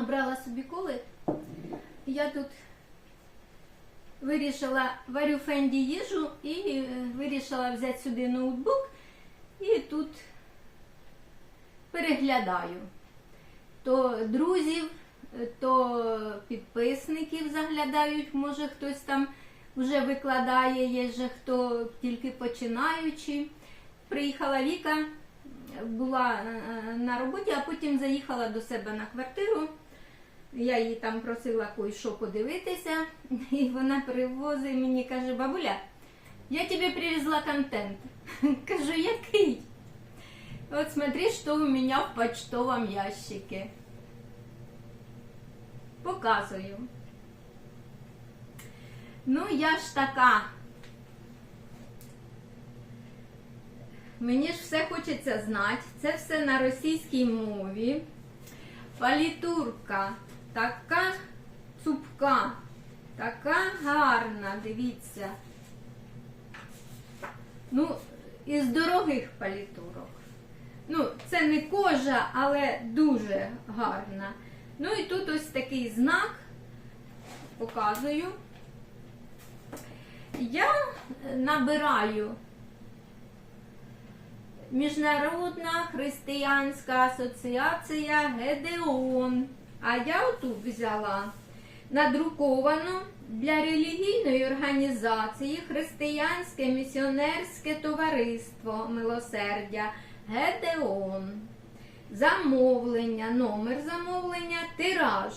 набрала собі коли. Я тут вирішила варю фенді їжу і е, вирішила взяти сюди ноутбук і тут переглядаю. То друзів, е, то підписників заглядають, може хтось там вже викладає, є же хто тільки починаючи. Приїхала Віка, була е, на роботі, а потім заїхала до себе на квартиру. Я її там просила кое-що подивитися, і вона привозить мені каже, бабуля, я тобі привезла контент. Кажу, який? От смотри, що у мене в почтовому ящике. Показую. Ну, я ж така. Мені ж все хочеться знати. Це все на російській мові. Палітурка така цупка, така гарна, дивіться. Ну, із дорогих палітурок. Ну, це не кожа, але дуже гарна. Ну і тут ось такий знак. Показую. Я набираю Міжнародна християнська асоціація Гедеон. А я отут взяла надруковано для релігійної організації Християнське місіонерське товариство Милосердя Гедеон. Замовлення, номер замовлення, тираж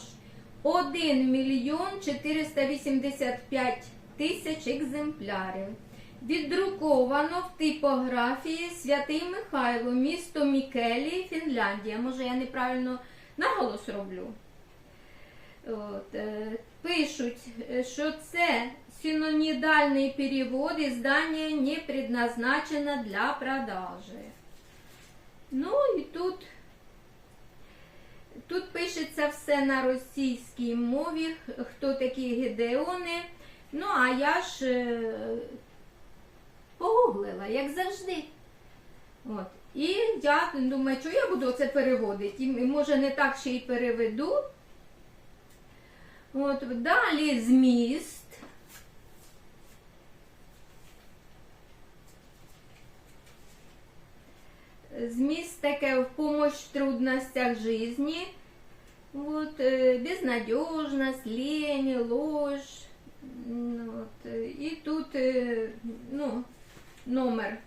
1 мільйон 485 тисяч екземплярів. Віддруковано в типографії Святий Михайло, місто Мікелі, Фінляндія. Може, я неправильно наголос роблю. От, е, пишуть, що це синонідальний перевод і здання не предназначено для продажі. Ну і тут, тут пишеться все на російській мові, хто такі гедеони. Ну, а я ж е, погуглила, як завжди. От. І я думаю, що я буду це переводити. І може не так ще й переведу. От, далі зміст. Зміст таке в помощь в трудностях жизни. Вот, э, безнадежность, лень, ложь. Ну, Вот, э, и тут, э, ну, номер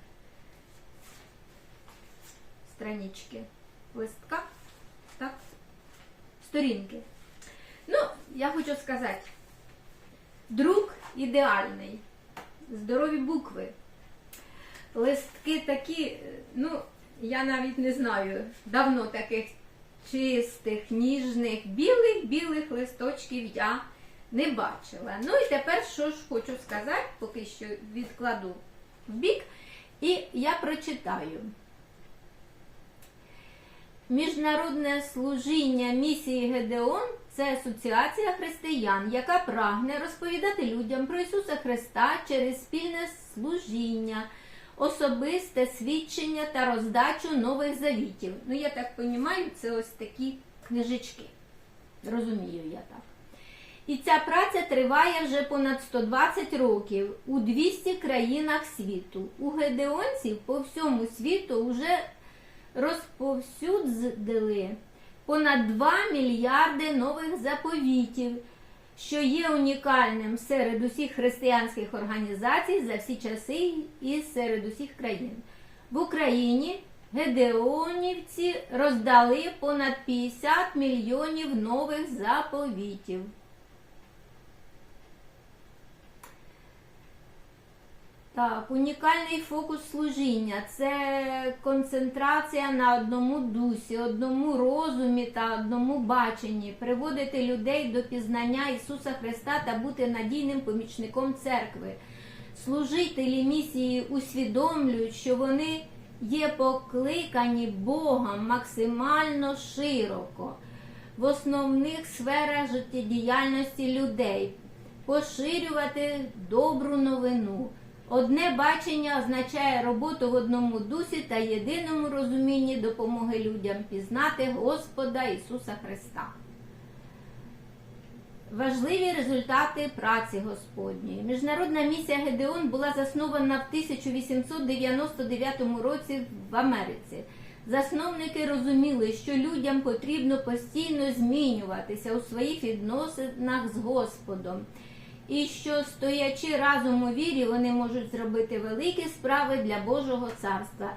странички листка, так, сторінки. Я хочу сказати, друк ідеальний, здорові букви. Листки такі, ну, я навіть не знаю, давно таких чистих, ніжних, білих-білих листочків я не бачила. Ну і тепер що ж хочу сказати, поки що відкладу в бік, і я прочитаю. Міжнародне служіння місії Гедеон це асоціація християн, яка прагне розповідати людям про Ісуса Христа через спільне служіння, особисте свідчення та роздачу нових завітів. Ну, я так розумію, це ось такі книжечки. Розумію я так. І ця праця триває вже понад 120 років у 200 країнах світу. У гедеонців по всьому світу вже розповсюдили понад 2 мільярди нових заповітів, що є унікальним серед усіх християнських організацій за всі часи і серед усіх країн. В Україні гедеонівці роздали понад 50 мільйонів нових заповітів. Так, унікальний фокус служіння це концентрація на одному дусі, одному розумі та одному баченні, приводити людей до пізнання Ісуса Христа та бути надійним помічником церкви. Служителі місії усвідомлюють, що вони є покликані Богом максимально широко в основних сферах життєдіяльності людей, поширювати добру новину. Одне бачення означає роботу в одному дусі та єдиному розумінні допомоги людям пізнати Господа Ісуса Христа. Важливі результати праці Господньої. Міжнародна місія Гедеон була заснована в 1899 році в Америці. Засновники розуміли, що людям потрібно постійно змінюватися у своїх відносинах з Господом, і що, стоячи разом у вірі, вони можуть зробити великі справи для Божого царства.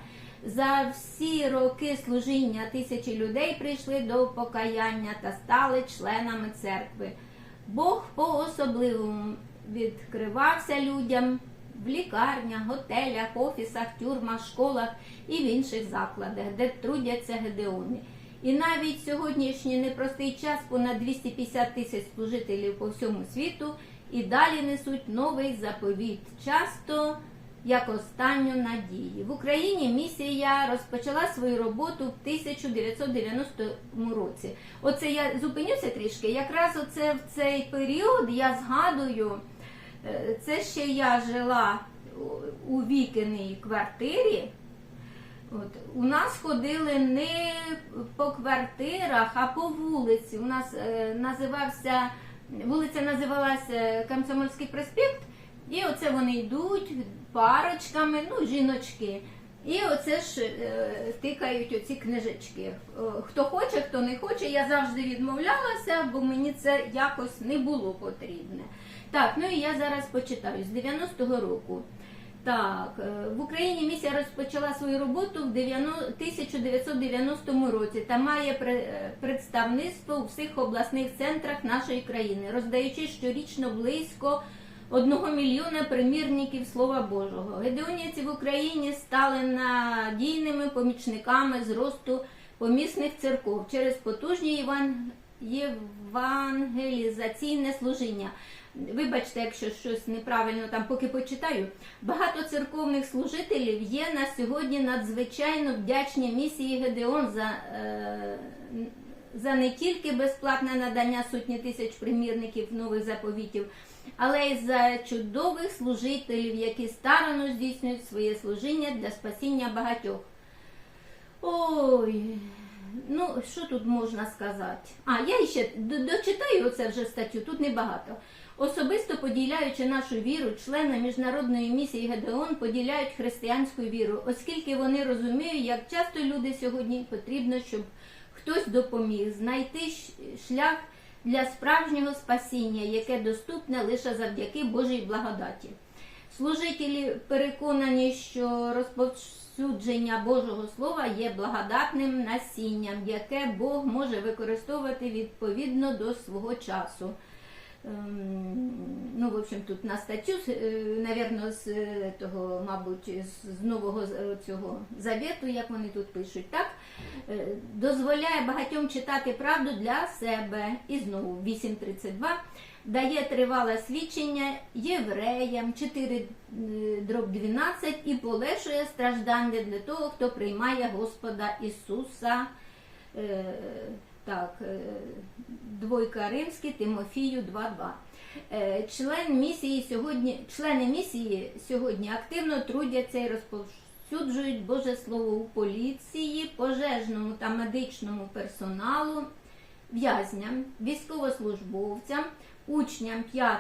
За всі роки служіння тисячі людей прийшли до покаяння та стали членами церкви. Бог по-особливому відкривався людям в лікарнях, готелях, офісах, тюрмах, школах і в інших закладах, де трудяться гедеони. І навіть сьогоднішній непростий час понад 250 тисяч служителів по всьому світу і далі несуть новий заповіт, часто як останню надію. В Україні місія розпочала свою роботу в 1990 році. Оце я зупинюся трішки. Якраз оце в цей період я згадую, е, це ще я жила у вікиній квартирі. От, у нас ходили не по квартирах, а по вулиці. У нас е, називався, вулиця називалася Комсомольський проспект, і оце вони йдуть парочками, ну, жіночки. І оце ж е, тикають оці книжечки. Е, Хто хоче, хто не хоче. Я завжди відмовлялася, бо мені це якось не було потрібне. Так, ну і я зараз почитаю з 90-го року. Так, е, в Україні місія розпочала свою роботу в 1990 році та має е, представництво у всіх обласних центрах нашої країни, роздаючи щорічно близько одного мільйона примірників Слова Божого. Гедеонівці в Україні стали надійними помічниками зросту помісних церков через потужні. Євангелізаційне служіння. Вибачте, якщо щось неправильно там поки почитаю. Багато церковних служителів є на сьогодні надзвичайно вдячні місії Гедеон за, е, за не тільки безплатне надання сотні тисяч примірників нових заповітів, але й за чудових служителів, які старано здійснюють своє служіння для спасіння багатьох. Ой, що тут можна сказати? А, я ще дочитаю оце вже статтю, тут небагато. Особисто поділяючи нашу віру, члени міжнародної місії Гедеон поділяють християнську віру, оскільки вони розуміють, як часто люди сьогодні потрібно, щоб хтось допоміг знайти шлях для справжнього спасіння, яке доступне лише завдяки Божій благодаті. Служителі переконані, що розповсюдження Божого Слова є благодатним насінням, яке Бог може використовувати відповідно до свого часу. Ем, Ну, в общем, тут на статтю, е, навірно, з е, того, мабуть, з- нового е, цього завіту, як вони тут пишуть, так дозволяє багатьом читати правду для себе. І знову 8.32 дає тривале свідчення євреям 4 е, дроб 12 і полегшує страждання для того, хто приймає Господа Ісуса. Е, Так, е, двойка римський, Тимофію 2.2. Е, Член місії сьогодні, члени місії сьогодні активно трудяться і розповсюджують Боже Слово у поліції, пожежному та медичному персоналу, в'язням, військовослужбовцям, учням 5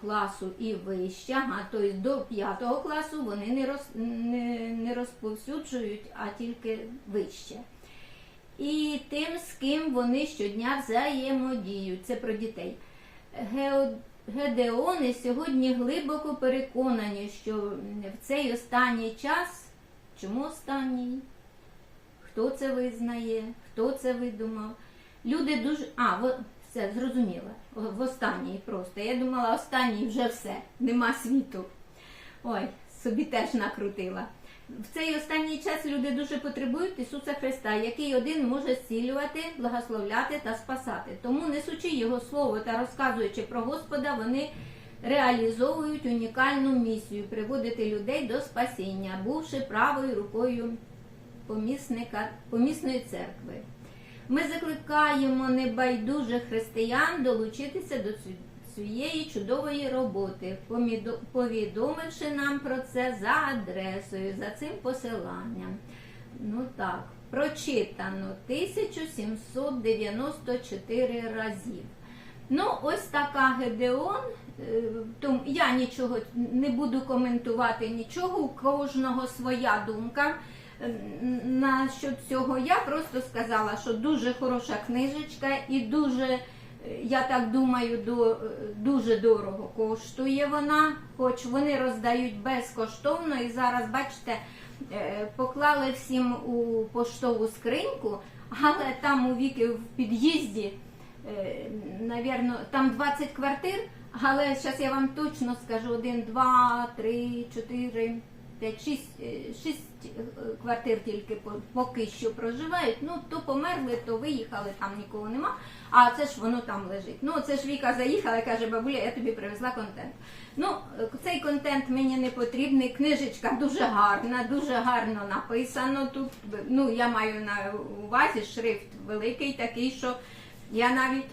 класу і вище, ага, тобто до 5 класу вони не, роз, не, не розповсюджують, а тільки вище. І тим, з ким вони щодня взаємодіють. Це про дітей. Гедеони сьогодні глибоко переконані, що в цей останній час, чому останній? Хто це визнає, хто це видумав? Люди дуже. А, все, зрозуміло. О, В останній просто. Я думала, останній вже все, нема світу. Ой, собі теж накрутила. В цей останній час люди дуже потребують Ісуса Христа, який один може зцілювати, благословляти та спасати. Тому, несучи Його Слово та розказуючи про Господа, вони реалізовують унікальну місію приводити людей до спасіння, бувши правою рукою помісника, помісної церкви. Ми закликаємо небайдужих християн долучитися до цієї чудової роботи, повідомивши нам про це за адресою, за цим посиланням. Ну так, прочитано 1794 разів. Ну, ось така Гедеон. Е, Тому я нічого не буду коментувати нічого, у кожного своя думка. Насчет цього я просто сказала, що дуже хороша книжечка і дуже, я так думаю, дуже дорого коштує вона, хоч вони роздають безкоштовно. І зараз, бачите, е, поклали всім у поштову скриньку, але там у віки в під'їзді, е, навірно, там 20 квартир, але зараз я вам точно скажу: 1, 2, 3, 4, 5, 6, 6 квартир тільки поки що проживають. Ну, то померли, то виїхали, там нікого нема. А це ж воно там лежить. Ну, це ж Віка заїхала і каже, бабуля, я тобі привезла контент. Ну, е, цей контент мені не потрібний. Книжечка дуже гарна, дуже гарно написано. Тут ну я маю на увазі шрифт великий, такий, що я навіть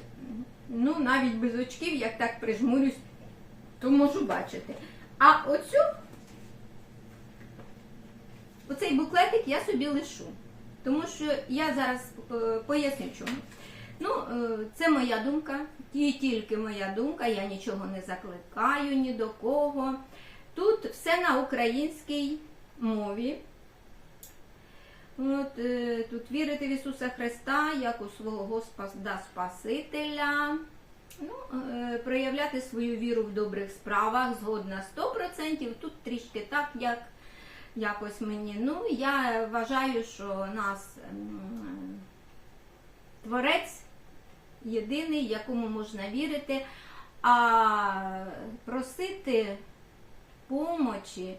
ну навіть без очків, як так прижмурюсь, то можу бачити. А оцю, оцей буклетик я собі лишу. Тому що я зараз е, поясню чому. Ну, е, це моя думка, і тільки моя думка, я нічого не закликаю ні до кого. Тут все на українській мові. От, е, тут вірити в Ісуса Христа як у свого Господа Спасителя. Ну, проявляти свою віру в добрих справах згодна 100%. Тут трішки так, як якось мені. Ну, я вважаю, що нас творець єдиний, якому можна вірити, а просити помочі.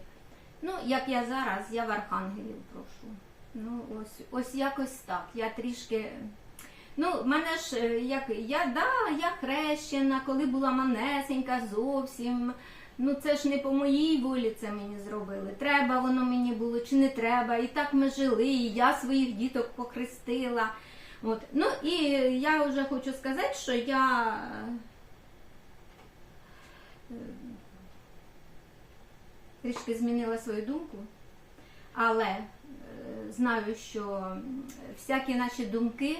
Ну, як я зараз, я в архангелів прошу. Ну, ось, ось якось так. Я трішки. Ну, в мене ж е, як я, да, я хрещена, коли була манесенька зовсім. Ну це ж не по моїй волі це мені зробили. Треба воно мені було чи не треба. І так ми жили, і я своїх діток покрестила. От. Ну і я вже хочу сказати, що я е, трішки змінила свою думку, але е, знаю, що всякі наші думки,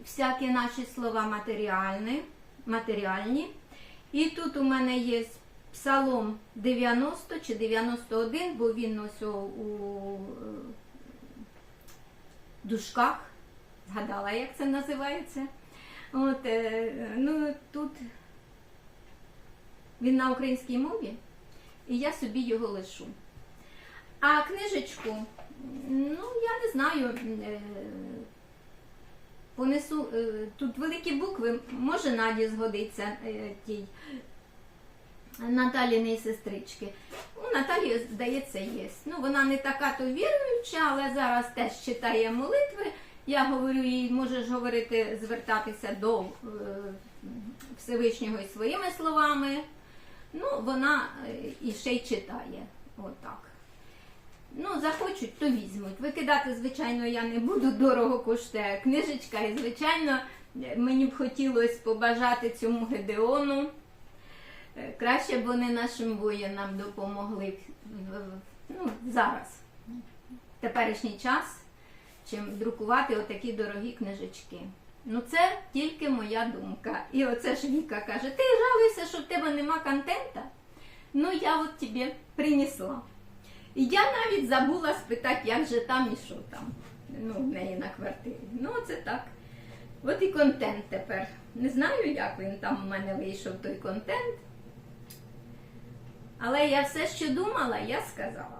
всякі наші слова матеріальні, матеріальні. І тут у мене є Псалом 90 чи 91, бо він ось у, е, дужках, згадала, як це називається. От, е, ну, тут він на українській мові, і я собі його лишу. А книжечку, ну, я не знаю, е, понесу, тут великі букви, може Наді згодиться тій Наталіної сестрички. У Наталі, здається, є. Ну, вона не така то віруюча, але зараз теж читає молитви. Я говорю їй, можеш говорити, звертатися до е, Всевишнього і своїми словами. Ну, вона е, і ще й читає. Отак. Ну, захочуть, то візьмуть. Викидати, звичайно, я не буду, дорого коштує книжечка, і, звичайно, мені б хотілося побажати цьому Гедеону. Е, Краще б вони нашим воїнам допомогли в- в- ну, зараз, в теперішній час, чим друкувати отакі дорогі книжечки. Ну, це тільки моя думка. І оце ж Віка каже: ти жалуйся, що в тебе нема контента. Ну, я от тобі принесла. І я навіть забула спитати, як же там і що там. Ну, в неї на квартирі. Ну, це так. От і контент тепер. Не знаю, як він там у мене вийшов той контент. Але я все, що думала, я сказала.